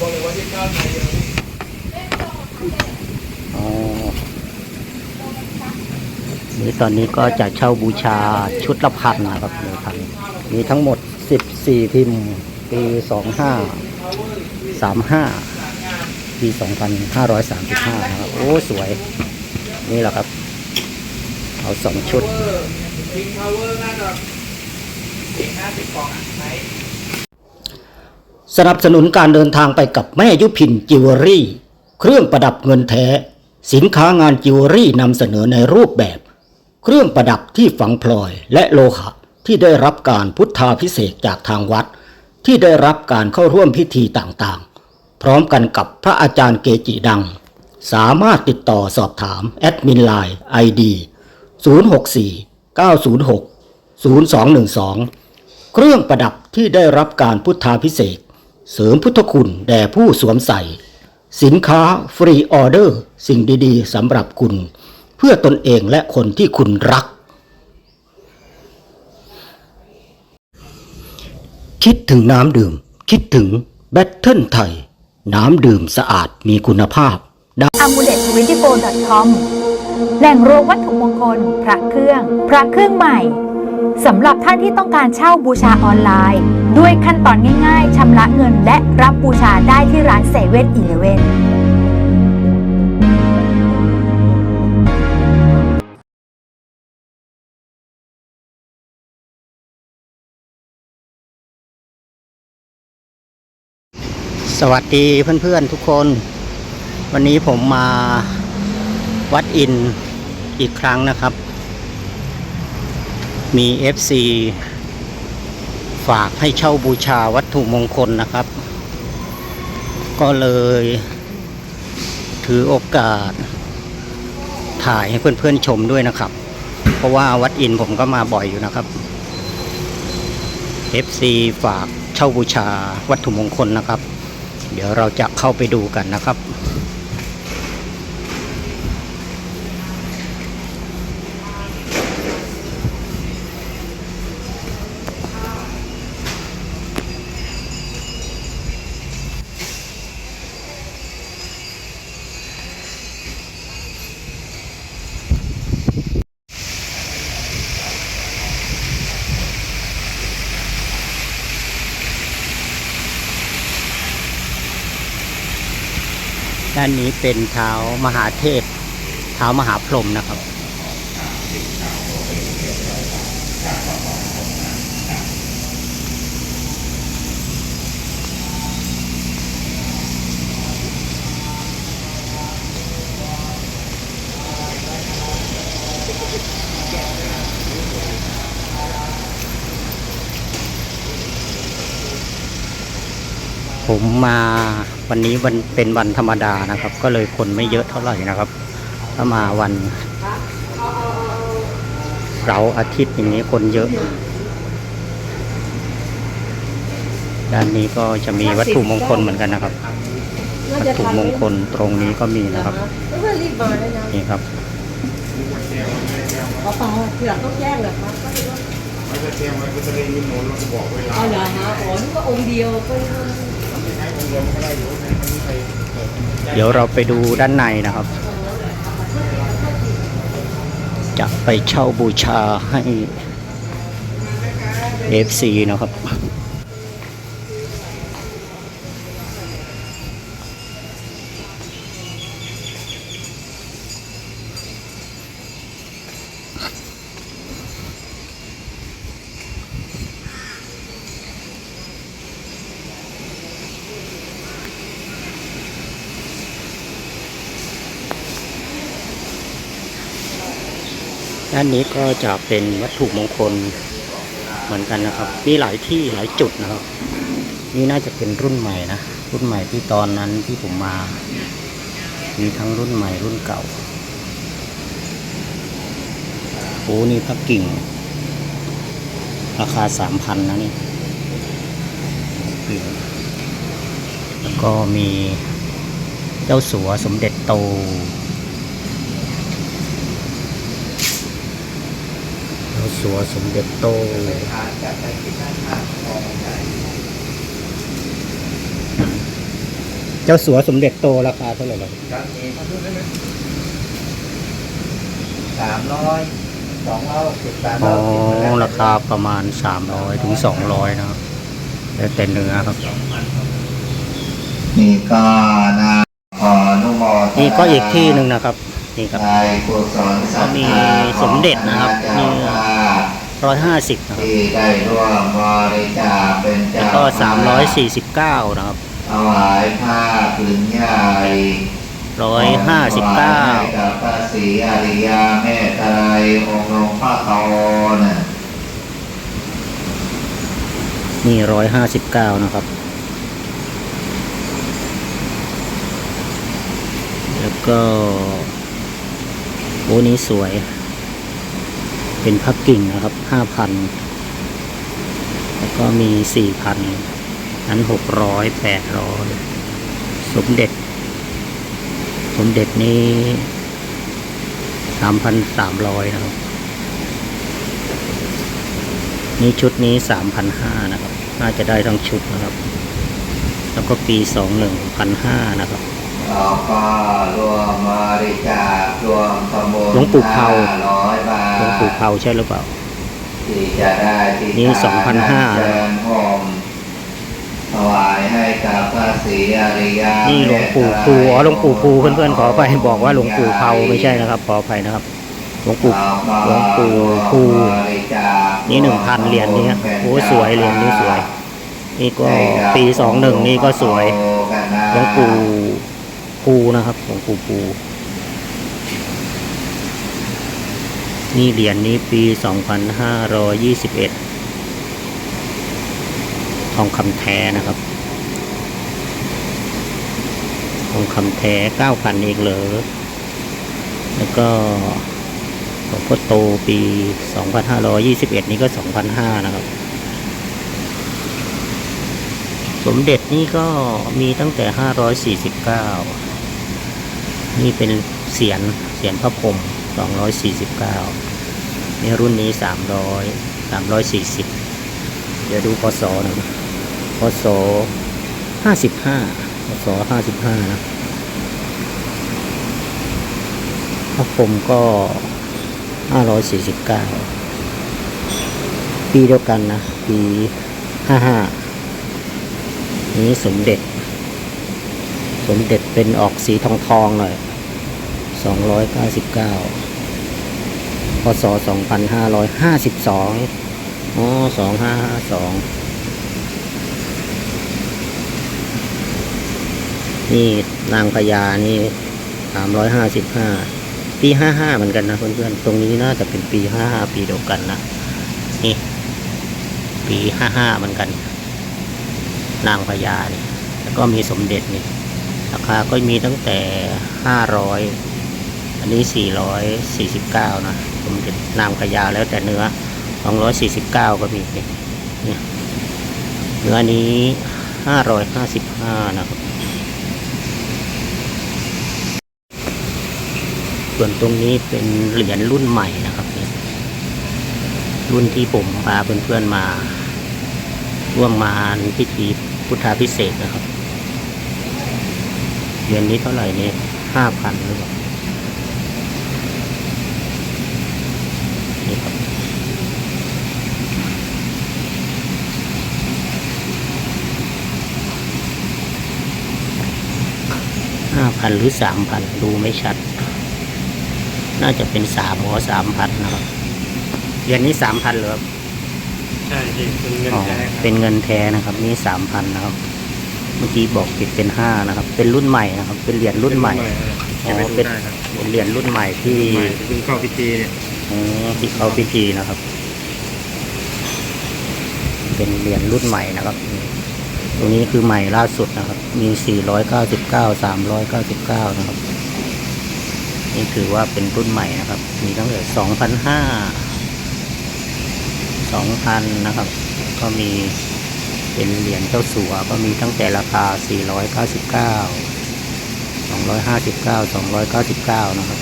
บอกเลยว่าที่ก้ามาเยอะอ๋อนี่ตอนนี้ก็จะเช่าบูชาชุดละพันนะครับหนึ่งพันมีทั้งหมด 14 พิมพ์ปี 25 35 ปี 2535 นะครับ โอ้ สวย นี่แหละครับ เอาสองชุดพิงพาวเวอร์น่าจะอีกห้าสิบกล่องไหม สนับสนุนการเดินทางไปกับแม่ยุพินจิวเวลรี่ เครื่องประดับเงินแท้ สินค้างานจิวเวลรี่นำเสนอในรูปแบบ เครื่องประดับที่ฝังพลอยและโลหะที่ได้รับการพุทธาพิเศษจากทางวัด ที่ได้รับการเข้าร่วมพิธีต่างๆ พร้อมกันกับพระอาจารย์เกจิดัง สามารถติดต่อสอบถามแอดมินไลน์ ID 064 906 0212 เครื่องประดับที่ได้รับการพุทธาพิเศษ เสริมพุทธคุณแด่ผู้สวมใส่ สินค้าฟรีออเดอร์ สิ่งดีๆสำหรับคุณ เพื่อตนเองและคนที่คุณรัก คิดถึงน้ำดื่ม คิดถึงแบตเทิลไทย น้ำดื่มสะอาดมีคุณภาพ a m u l e t 2 4 com แหล่งรวมวัตถุมงคล พระเครื่อง พระเครื่องใหม่ สำหรับท่านที่ต้องการเช่าบูชาออนไลน์ ด้วยขั้นตอนง่ายๆชำระเงินและรับบูชาได้ที่ร้านเซเว่นอีเลเวนสวัสดีเพื่อนๆทุกคน วันนี้ผมมาวัดอินอีกครั้งนะครับ มี FC ฝากให้เช่าบูชาวัตถุมงคลนะครับ ก็เลยถือโอกาสถ่ายให้เพื่อนๆชมด้วยนะครับ เพราะว่าวัดอินผมก็มาบ่อยอยู่นะครับ FC ฝากเช่าบูชาวัตถุมงคลนะครับ เดี๋ยวเราจะเข้าไปดูกันนะครับ ด้านนี้เป็นเท้ามหาเทพเท้ามหาพรหมนะครับ ผมมา วันนี้วันเป็นวันธรรมดานะครับ ก็เลยคนไม่เยอะเท่าไหร่นะครับถ้ามาวันเสาร์อาทิตย์อย่างนี้คนเยอะ ด้านนี้ก็จะมีวัตถุมงคลเหมือนกันนะครับ วัตถุมงคลตรงนี้ก็มีนะครับนี่ครับขอเปล่าทีหลังต้องแจ้งเหรอครับไม่จะเตรียมไว้ก็จะได้ยินโน้นเราจะบอกเวลาเอาเหรอฮะอ๋อนึกว่าองค์เดียวก็ เดี๋ยวเราไปดูด้านในนะครับ จะไปเช่าบูชาให้ FC นะครับ ด้านนี้ก็จะเป็นวัตถุมงคลเหมือนกันนะครับ มีหลายที่หลายจุดนะครับ นี่น่าจะเป็นรุ่นใหม่นะ รุ่นใหม่ที่ตอนนั้นที่ผมมา มีทั้งรุ่นใหม่รุ่นเก่าโอ้นี่พักกิ่ง ราคาสามพันนะนี่แล้วก็มีเจ้าสัวสมเด็จโต เจ้า สัวสมเด็จโตนเจ้าสัวสมเด็จโตราคาเท่าไหร่ล่ะครับมีเขาพูดได้ไหมสามร้อยสองร้อยหกสิบสามอ๋ร้ออยหกสิบราคาประมาณ300ถึง200นะครับแล้วแต่เนื้อครับนี่ก็นาขออนุโมทนานี่ก็อีกที่หนึ่งนะครับนี่ครับในกุศลศรัทธามีสมเด็จนะครับข ร้อยห้าสิบนะครับที่ได้ร่วมบริจาคเป็นแล้วเจ้าก็ภพสามร้อยสี่สิบเก้านะครับถวายผ้าผืนใหญ่ร้อยห้าสิบเก้าถวยให้กับพระศรีอริยาเมตไตรองค์หลวงพ่อโตน่ะนี่ร้อยห้าสิบเก้านะครับ แล้วก็โอ้นี้สวย เป็นพักกิ่งนะครับห้าพันแล้วก็มีสี่พันนั้นหกร้อยแปดร้อยสมเด็จ สมเด็จนี้สามพันสามร้อยนะครับ นี่ชุดนี้สามพันห้านะครับ น่าจะได้ทั้งชุดนะครับ แล้วก็ปีสองหนึ่งพันห้านะครับ เราก็รวมบริจาครวมทำบุญหลวงปู่เภาร้อยบาทหลวงปู่เผาใช่หรือเปล่า ที่จะได้ที่นี่ทา2,500เชิญห่มถวายให้กับพระศรีอริยานี่หลวงปู่ภูอ๋อหลวงปู่ภูเพื่อนๆขอไปบอกว่าหลวงปู่เผาไม่ใช่นะครับขออภัยนะครับ หลวงปู่หลวงปู่ภู นี่1,000เหรียญนี้ฮะโอ้สวยเหรียญนี้สวย นี่ก็ปีสองหนึ่งนี่ก็สวย หลวงปู่ ปูนะครับหลวงปู่ปู นี่เหรียญนนี้ปีสองพันห้ารอยี่สิบเอ็ดทองคำแท้นะครับ ทองคำแท้เก้าพันเองเหรอแล้วก็หลวงพ่อโตปี 2521 นี้ก็ 2,500 นะครับ สมเด็จนี่ก็มีตั้งแต่ 549 นี่เป็นเสียนเสียนพระพรมสองร้อยสี่สิบเก้านี่รุ่นนี้สามร้อยสามร้อยสี่สิบเดี๋ยวดูพศหน่อยพศห้าสิบห้าพศห้าสิบห้านะพระพรมก็ห้าร้อยสี่สิบเก้าปีเดียวกันนะ ปีห้าห้านี้สมเด็จ สมเด็จเป็นออกสีทองทองๆหน่อย สองร้อยเก้าสิบเก้าพศสองพันห้าร้อยห้าสิบสองอ๋อสองห้าห้าสองนี่นางพญานี่สามร้อยห้าสิบห้าปีห้าห้าเหมือนกันนะเพื่อนๆ ตรงนี้น่าจะเป็นปีห้าห้าปีเดียวกันนะ นี่ ปีห้าห้าเหมือนกัน นางพญาเนี่ยแล้วก็มีสมเด็จนี่ราคาก็มีตั้งแต่ห้าร้ อันนี้สี่ร้อยสี่สิบเก้านะสมเด็จนางพญาแล้วแต่เนื้อสองร้อยสี่สิบเก้าก็มีเนี่ยเนื้อนี้ห้าร้อยห้าสิบห้านะครับ ส่วนตรงนี้เป็นเหรียญรุ่นใหม่นะครับเนี่ยรุ่นที่ผมพาเพื่อนๆมา ร่วมงานพิธีพุทธาพิเศษนะครับ เดือนนี้เท่าไหร่เนี่ยห้าพันหรือเปล่านี่ครับห้า พันหรือสามพันดูไม่ชัด น่าจะเป็นสามหัวสามพันนะครับเดือนนี้สามพันเหรอครับใช่จริงเป็นเงินอ๋อแท้ครับเป็นเงินแท้นะครับ นี่สามพันนะครับ เมื่อกี้บอกผิดเป็นห้านะครับ เป็นรุ่นใหม่นะครับ เป็นเหรียญรุ่นใหม่อ๋ออ๋อเป็เป็นนครับเป็นเหรียญรุ่นใหม่ที่ใหม่เพิ่งเข้าพิธีเนี่ยอ๋อที่เขาพิธีนะครับ เป็นเหรียญรุ่นใหม่นะครับนี่ ตรงนี้คือใหม่ล่าสุดนะครับ มีสี่ร้อยเก้าสิบเก้าสามร้อยเก้าสิบเก้านะครับ นี่ถือว่าเป็นรุ่นใหม่นะครับ มีตั้งแต่สองพันห้าสองพันนะครับ ก็มีเป็นเหรียญเจ้าสัวก็มีตั้งแต่ราคา 499 259 299 นะครับ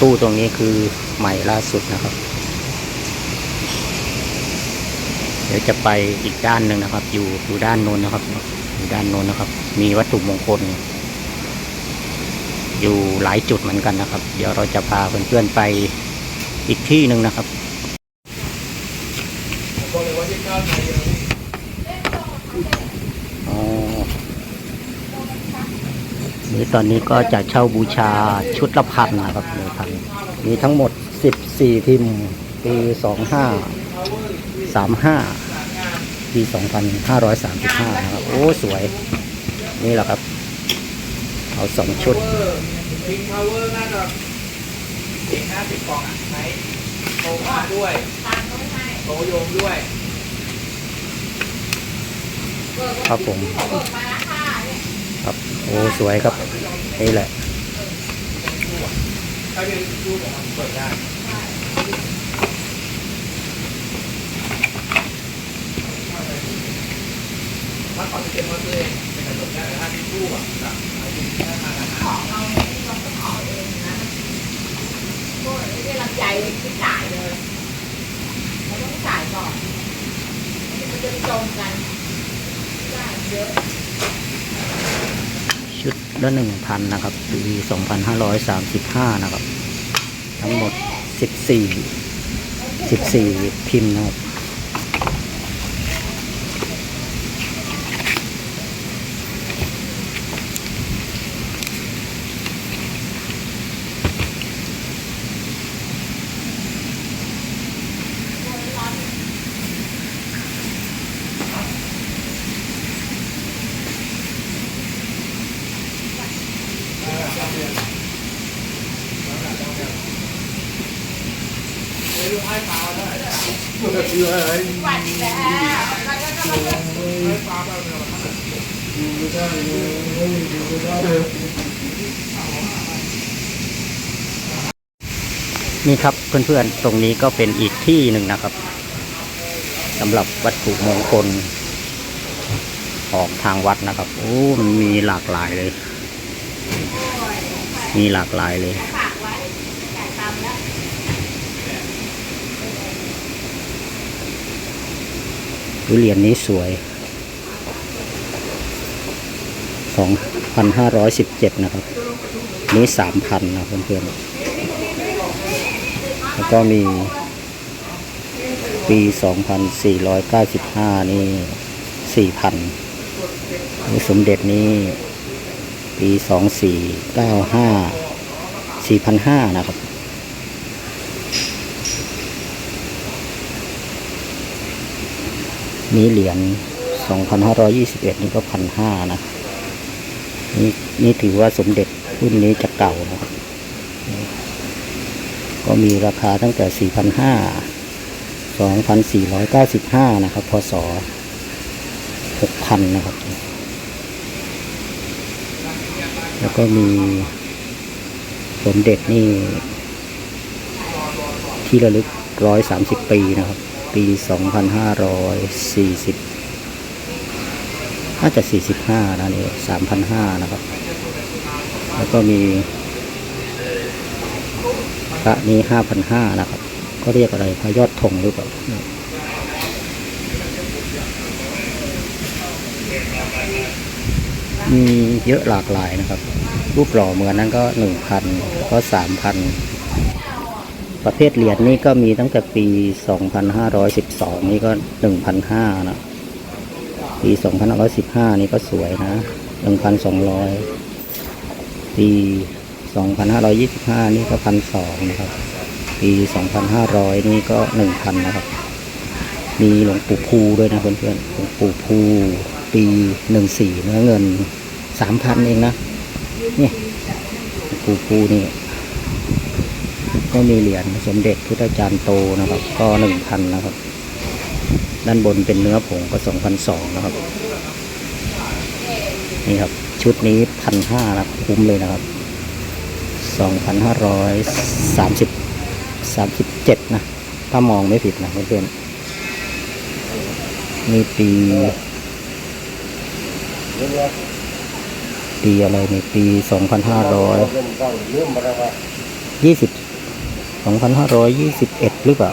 ตู้ตรงนี้คือใหม่ล่าสุดนะครับ เดี๋ยวจะไปอีกด้านหนึ่งนะครับ อยู่อยู่ด้านโน้นนะครับด้านโน้นนะครับ มีวัตถุมงคล อยู่หลายจุดเหมือนกันนะครับ เดี๋ยวเราจะพาเพื่อนๆไปอีกที่หนึ่งนะครับบอกเลยว่าที่เก้าไทยเยอะพี่อ๋อนี่ตอนนี้ก็จะเช่าบูชาชุดละพันนะครับหนึ่งพันมีทั้งหมด 14พิมพ์ปี 25 35ปี2535นะครับ โอ้ สวย นี่แหละครับ เอาสองชุดเวอร์พิงพาวเวอร์น่าจะอีกห้าสิบกล่องอะไหนโตมากด้วยโตโยมด้วยครับผม ครับ โอ้ สวยครับ นี่แหละ ถ้าเป็นรูปของมันเปิดได้ถ้าขอจะเป็นว่าตัวเองเป็นกระจกได้ แต่ถ้าเป็นรูปอะแบบเอาจริงๆถ้ามาของเราต้องขอเองนะพวกนี้ได้รับใจที่จ่ายเลยเราต้องจ่ายก่อนมันจะตรงกันจ่ายเยอะชุดละหนึ่งพันนะครับปีสองพันห้าร้อยสามสิบห้านะครับ ทั้งหมดสิบสี่สิบสี่พิมพ์นะครับ นี่ครับเพื่อนๆ ตรงนี้ก็เป็นอีกที่หนึ่งนะครับสำหรับวัตถุมงคลของทางวัดนะครับ โอ้ มันมีหลากหลายเลย มีหลากหลายเลย ทุเรียนนี้สวย 2,517 นะครับ นี้ 3,000 นะเพื่อนๆ แล้วก็มีปี 2,495 นี่ 4,000นี่สมเด็จนี่ปี 2495 4,500 นะครับ นี่เหรียญ2,521 นี่ก็1,500นะนี่นี่ถือว่าสมเด็จรุ่นนี้จะเก่านะก็มีราคาตั้งแต่ 4,500 2,495 นะครับ พศ 6,000 นะครับ แล้วก็มีสมเด็จนี่ ที่ระลึก 130 ปีนะครับ ปี 2,540น่าจะ 45 นะนี่3,500 นะครับ แล้วก็มีพระนี้ห้าพันห้านะครับเขาเรียกอะไรพระยอดธงหรือเปล่ามีเยอะหลากหลายนะครับ รูปหล่อเหมือนนั้นก็หนึ่งพันก็สามพัน ประเภทเหรียญนี่ก็มีตั้งแต่ปีสองพันห้าร้อยสิบสองนี่ก็หนึ่งพันห้านะปีสองพันห้าร้อยสิบห้านี่ก็สวยนะหนึ่งพันสองร้อยปี 2,525 นี่ก็พันสองนะครับ ปี 2,500 นี่ก็ 1,000 นะครับ มีหลวงปู่ภูด้วยนะเพื่อนๆ หลวงปู่ภูปี 14 เนื้อเงิน 3,000 เองนะเนี่ยปู่ภูนี่ ก็มีเหรียญสมเด็จพุทธจารย์โตนะครับ ก็1,000นนะครับ ด้านบนเป็นเนื้อผงก็2,200นสองนะครับ นี่ครับ ชุดนี้พันห้านะคุ้มเลยนะครับสองพันห้าร้อยสามสิบสามสิบเจ็ดนะถ้ามองไม่ผิดนะเพื่อนๆนี่ปี ปีอะไรในปีสองพันห้าร้อยยี่สิบ สองพันห้าร้อยยี่สิบเอ็ดหรือเปล่า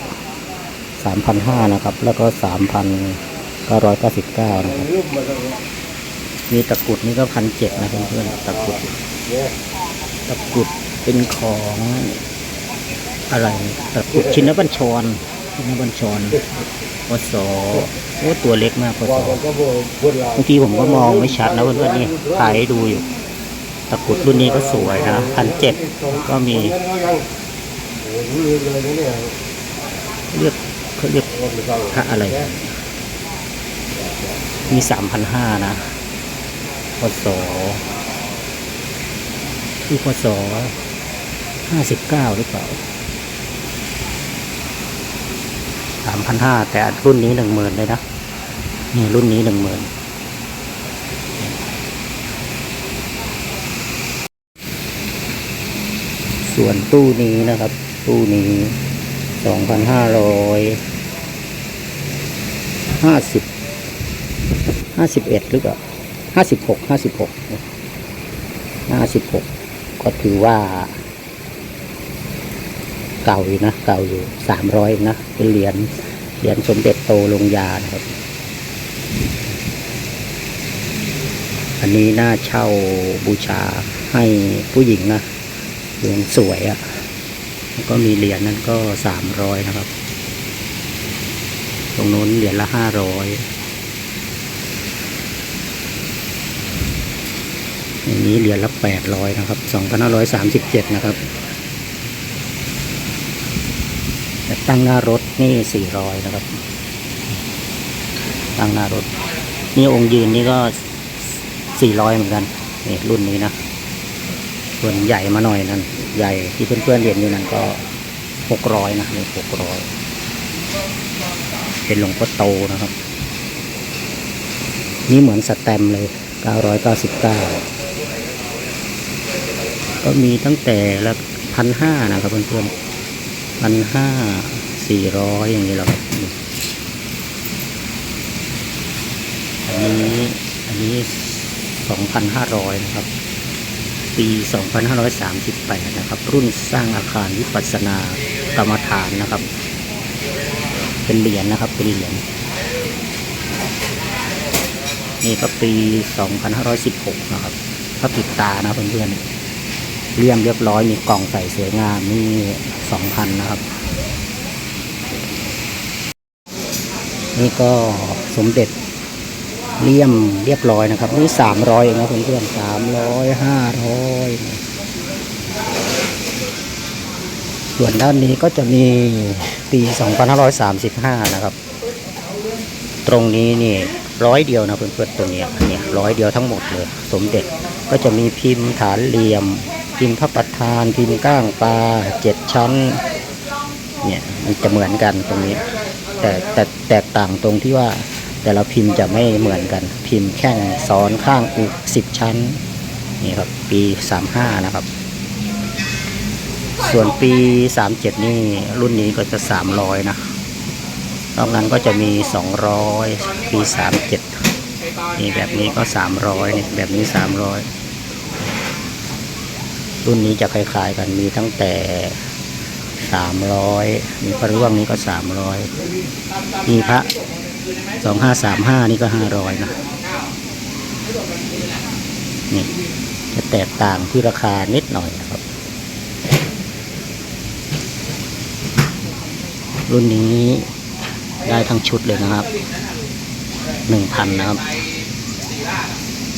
สามพันห้านะครับ แล้วก็สามพันเก้าร้อยเก้าสิบเก้านะครับ มีตะกรุดนี่ก็พันเจ็ดนะเพื่อนๆตะกรุดตะกรุดเป็นของอะไรตะกรุดชินบัญชรชินบัญชรพศโอ้ตัวเล็กมากพศบางทีผมก็มองไม่ชัดนะเพื่อนๆนี่ถ่ายให้ดูอยู่ ตะกรุดรุ่นนี้ก็สวยนะพันเจ็ดก็มี เรียกเขาเรียกพระอะไร มีสามพันห้านะพศที่พศห้าสิบเก้าหรือเปล่าสามพันห้าแต่รุ่นนี้หนึ่งหมื่นเลยนะนี่รุ่นนี้หนึ่งหมื่นส่วนตู้นี้นะครับ ตู้นี้สองพันห้าร้อยห้าสิบห้าสิบเอ็ดหรือเปล่าห้าสิบหกห้าสิบหกห้าสิบหกก็ถือว่าเก่าอยู่นะ เก่าอยู่สามร้อยนะเป็นเหรียญเหรียญสมเด็จโตลงยานะครับ อันนี้น่าเช่าบูชาให้ผู้หญิงนะหรียญสวยอะ่ะ แล้วก็มีเหรียญนั้นก็สามร้อยนะครับ ตรงนู้นเหรียญละห้าร้อยอย่างนี้เหรียญละแปดร้อยนะครับสองพันห้าร้อยสามสิบเจ็ดนะครับแต่ตั้งหน้ารถนี่สี่ร้อยนะครับ ตั้งหน้ารถ นี่องค์ยืนนี่ก็สี่ร้อยเหมือนกันนี่รุ่นนี้นะส่วนใหญ่มาหน่อยนั่น ใหญ่ที่เพื่อนๆเรียนอยู่นั่นก็หกร้อยนะนี่หกร้อยเป็นหลวงพ่อโตนะครับ นี่เหมือนสแตมป์เลย999ก็มีตั้งแต่ละพันห้านะครับเพื่อนๆพันห้าสี่ร้อยอย่างนี้แหละครับอันนี้อันนี้สองพันห้าร้อยนะครับ ปีสองพันะครับ รุ่นสร้างอาคารวิปัสสนากรรมฐานนะครับ เป็นเหรียญนะครับ เป็นเหรียญนี่ก็ปี 2516 นะครับถ้าปิดตานะเพื่อนๆเลี่ยมเรียบร้อย มีกล่องใส่สวยงามนี่2,000 นะครับ นี่ก็สมเด็จ เลี่ยมเรียบร้อยนะครับ นี่300เองนะเพื่อนๆ300 500ส่วนด้านนี้ก็จะมีปี2535นห้าร้อยสามสิบห้านะครับ ตรงนี้นี่ร้อยเดียวนะเพื่อนๆตัวนี้เนี่ยร้อยเดียวทั้งหมดเลย สมเด็จก็จะมีพิมพ์ฐานเหลี่ยม พิมพ์พระประธาน พิมพ์ก้างปลาเจ็ดชั้นเนี่ยมันจะเหมือนกันตรงนี้ แต่แต่แตกต่างตรงที่ว่า แต่ละพิมพ์จะไม่เหมือนกัน พิมพ์แข้งซ้อนข้างอีกสิบชั้นนี่ครับปีสามห้านะครับ ส่วนปีสามเจ็ดนี่รุ่นนี้ก็จะสามร้อยนะนอกนั้นก็จะมี200ปี37นี่แบบนี้ก็300นี่แบบนี้300รุ่นนี้จะคล้ายๆกันมีตั้งแต่300มีพระร่วงนี้ก็300มีพระ 2535นี่ก็500นะนี่จะแตกต่างที่ราคานิดหน่อยนะครับ รุ่นนี้ได้ทั้งชุดเลยนะครับหนึ่งพันนะครับ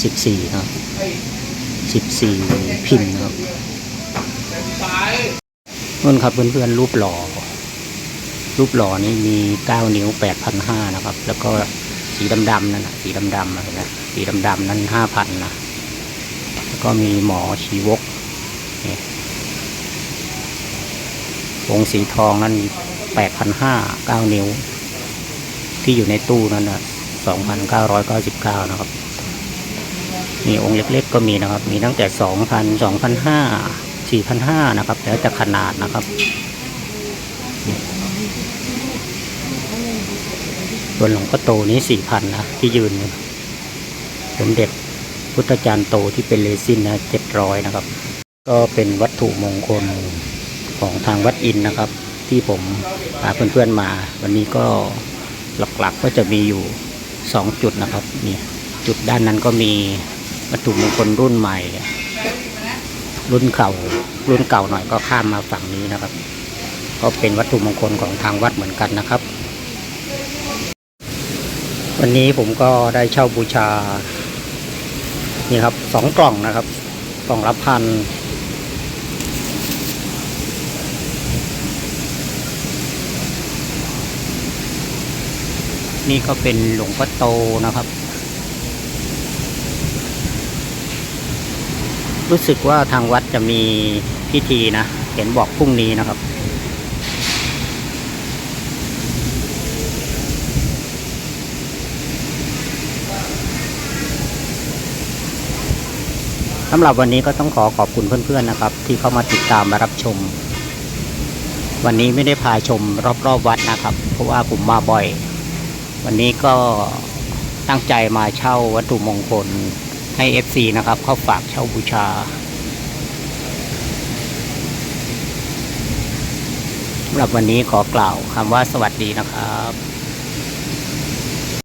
สิบสี่นะครับสิบสี่พินนะครับนู่นครับเพื่อนๆรูปหล่อ รูปหล่อนี่มีเก้านิ้วแปดพันห้านะครับ แล้วก็สีดำๆนั่นนะสีดำๆนะเห็นไหมสีดำๆนั้นห้าพันนะ แล้วก็มีหมอชีวกนี่วงสีทองนั้นแปดพันห้าเก้านิ้ว ที่อยู่ในตู้นั้นนะสองพันเก้าร้อยเก้าสิบเก้านะครับมีองค์เล็กๆก็มีนะครับ มีตั้งแต่สองพันสองพันห้าสี่พันห้านะครับ แล้วแต่ขนาดนะครับ ส่วนหลวงพ่อโตนี้สี่พันนะที่ยืนสมเด็จพุทธจารย์โตที่เป็นเลซินนะเจ็ดร้อยนะครับ ก็เป็นวัตถุมงคลของทางวัดอินนะครับ ที่ผมพาเพื่อนๆมา วันนี้ก็หลักๆก็จะมีอยู่สองจุดนะครับนี่จุดด้านนั้นก็มีวัตถุมงคลรุ่นใหม่ รุ่นเก่ารุ่นเก่าหน่อยก็ข้ามมาฝั่งนี้นะครับ ก็เป็นวัตถุมงคลของทางวัดเหมือนกันนะครับ วันนี้ผมก็ได้เช่าบูชา นี่ครับสองกล่องนะครับ กล่องละพันนี่ก็เป็นหลวงพ่อโตนะครับ รู้สึกว่าทางวัดจะมีพิธีนะ เห็นบอกพรุ่งนี้นะครับ สำหรับวันนี้ก็ต้องขอขอบคุณเพื่อนๆนะครับ ที่เข้ามาติดตามมารับชม วันนี้ไม่ได้พาชมรอบๆวัดนะครับ เพราะว่าผมมาบ่อย วันนี้ก็ตั้งใจมาเช่าวัตถุมงคลให้ FC นะครับเขาฝากเช่าบูชา สำหรับวันนี้ขอกล่าวคำว่าสวัสดีนะครับ